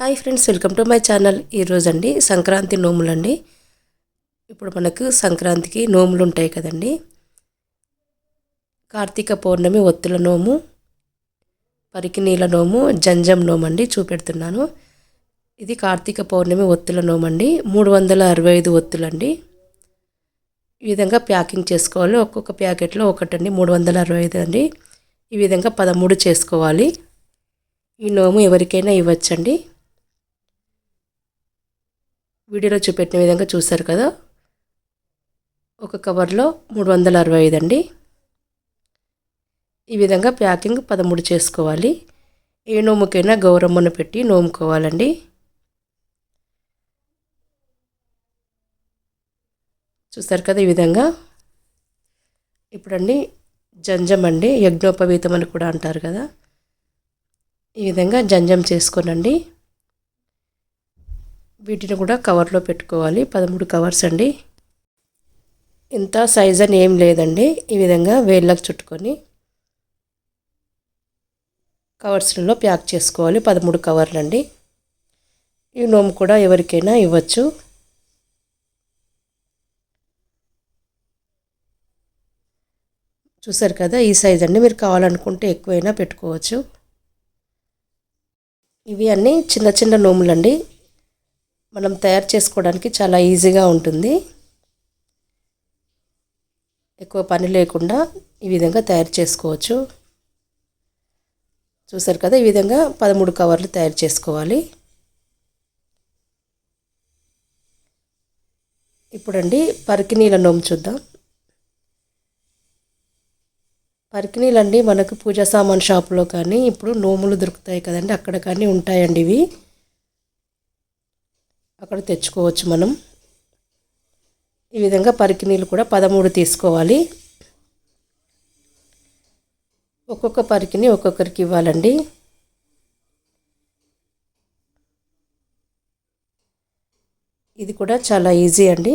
Hi friends welcome to my channel. ఈరోజు అండి సంక్రాంతి నోములండి. ఇప్పుడు మనకు సంక్రాంతికి నోములు ఉంటాయి కదండి. కార్తీక పౌర్ణమి ఒత్తుల నోము పరికి నీళ్ళ నోము జంజం నోము అండి చూపెడుతున్నాను. ఇది కార్తీక పౌర్ణమి ఒత్తుల నోము అండి మూడు వందల అరవై ఐదు ఒత్తులండి. ఈ విధంగా ప్యాకింగ్ చేసుకోవాలి. ఒక్కొక్క ప్యాకెట్లో ఒకటండి మూడు వందల అరవై ఐదు అండి. ఈ విధంగా పదమూడు చేసుకోవాలి. ఈ నోము ఎవరికైనా ఇవ్వచ్చండి. వీడియోలో చూపెట్టిన విధంగా చూశారు కదా? ఒక కవర్లో మూడు వందల అరవై ఐదు అండి. ఈ విధంగా ప్యాకింగ్ పదమూడు చేసుకోవాలి. ఏ నోముకైనా గౌరమ్మను పెట్టి నోముకోవాలండి. చూస్తారు కదా ఈ విధంగా? ఇప్పుడండి జంజం అండి యజ్ఞోపవీతం అని కూడా అంటారు కదా? ఈ విధంగా జంజం చేసుకోనండి. వీటిని కూడా కవర్లో పెట్టుకోవాలి. పదమూడు కవర్స్ అండి. ఇంత సైజ్ అని ఏం లేదండి. ఈ విధంగా వేళ్ళకు చుట్టుకొని కవర్స్లలో ప్యాక్ చేసుకోవాలి. పదమూడు కవర్లు అండి ఈ నోము కూడా ఎవరికైనా ఇవ్వచ్చు. చూసారు కదా ఈ సైజ్ అండి. మీరు కావాలనుకుంటే ఎక్కువైనా పెట్టుకోవచ్చు. ఇవి అన్నీ చిన్న చిన్న నోములండి. మనం తయారు చేసుకోవడానికి చాలా ఈజీగా ఉంటుంది. ఎక్కువ పని లేకుండా ఈ విధంగా తయారు చేసుకోవచ్చు. చూసారు కదా ఈ విధంగా పదమూడు కవర్లు తయారు చేసుకోవాలి. ఇప్పుడండి పరికినీల నోము చూద్దాం. పరికినీలండి మనకు పూజా సామాన్ షాపులో కానీ ఇప్పుడు నోములు దొరుకుతాయి కదండి అక్కడ కానీ ఉంటాయండి ఇవి. అక్కడ తెచ్చుకోవచ్చు మనం. ఈ విధంగా పరికినీళ్ళు కూడా పదమూడు తీసుకోవాలి. ఒక్కొక్క పరికిని ఒక్కొక్కరికి ఇవ్వాలండి. ఇది కూడా చాలా ఈజీ అండి.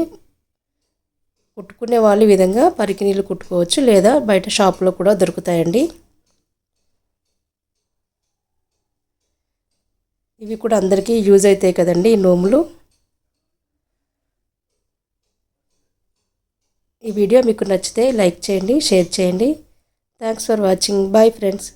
కుట్టుకునే వాళ్ళు ఈ విధంగా పరికినీళ్ళు కుట్టుకోవచ్చు లేదా బయట షాప్లో కూడా దొరుకుతాయండి. ఇవి కూడా అందరికీ యూజ్ అవుతాయి కదండి ఈ నోములు. ఈ వీడియో మీకు నచ్చితే లైక్ చేయండి షేర్ చేయండి. Thanks for watching bye friends